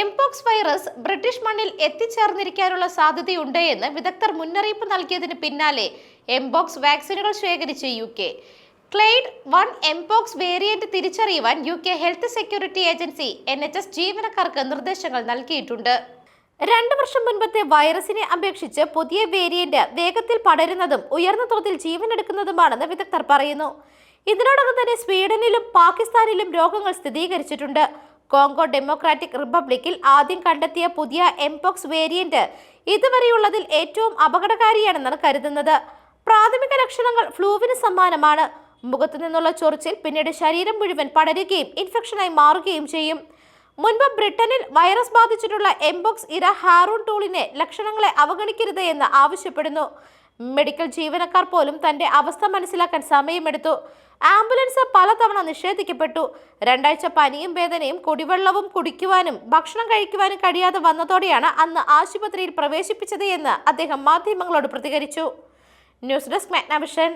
Mpox virus British മണ്ണിൽ എത്തിച്ചേർന്നിരിക്കാനുള്ള സാധ്യതയുണ്ട് എന്ന് വിദഗ്ധർ മുന്നറിയിപ്പ് നൽകിയതിന് പിന്നാലെ എംപോക്സ് വാക്സിനുകൾ ശേഖരിച്ച് U K clade one mpox variant തിരിച്ചറിയുവാൻ U K health security agency N H S ജീവനക്കാർക്ക് നിർദ്ദേശങ്ങൾ നൽകിയിട്ടുണ്ട്. രണ്ട് വർഷം മുൻപത്തെ വൈറസിനെ അപേക്ഷിച്ച് പുതിയ വേരിയന്റ് വേഗത്തിൽ പടരുന്നതും ഉയർന്ന തോതിൽ ജീവനെടുക്കുന്നതുമാണെന്ന് വിദഗ്ധർ പറയുന്നു. ഇതിനോടകം തന്നെ സ്വീഡനിലും പാകിസ്ഥാനിലും രോഗങ്ങൾ സ്ഥിരീകരിച്ചിട്ടുണ്ട്. കോങ്കോ ഡെമോക്രാറ്റിക് റിപ്പബ്ലിക്കിൽ ആദ്യം കണ്ടെത്തിയ പുതിയ എംപോക്സ് വേരിയന്റ് ഇതുവരെയുള്ളതിൽ ഏറ്റവും അപകടകാരിയാണെന്നാണ് കരുതുന്നത്. പ്രാഥമിക ലക്ഷണങ്ങൾ ഫ്ലൂവിന് സമാനമാണ്. മുഖത്തു നിന്നുള്ള ചൊറിച്ചിൽ പിന്നീട് ശരീരം മുഴുവൻ പടരുകയും ഇൻഫെക്ഷനായി മാറുകയും ചെയ്യും. മുൻപ് ബ്രിട്ടനിൽ വൈറസ് ബാധിച്ചിട്ടുള്ള എംബോക്സ് ഇര ഹാറൂൺ ടൂളിനെ ലക്ഷണങ്ങളെ അവഗണിക്കരുത് എന്ന് ആവശ്യപ്പെടുന്നു. മെഡിക്കൽ ജീവനക്കാർ പോലും തന്റെ അവസ്ഥ മനസ്സിലാക്കാൻ സമയമെടുത്തു. ആംബുലൻസ് പലതവണ നിഷേധിക്കപ്പെട്ടു. രണ്ടാഴ്ച പനിയും വേദനയും കുടിവെള്ളവും കുടിക്കുവാനും ഭക്ഷണം കഴിക്കുവാനും കഴിയാതെ വന്നതോടെയാണ് അന്ന് ആശുപത്രിയിൽ പ്രവേശിപ്പിച്ചത് എന്ന് അദ്ദേഹം മാധ്യമങ്ങളോട് പ്രതികരിച്ചു. News desk Magnavision.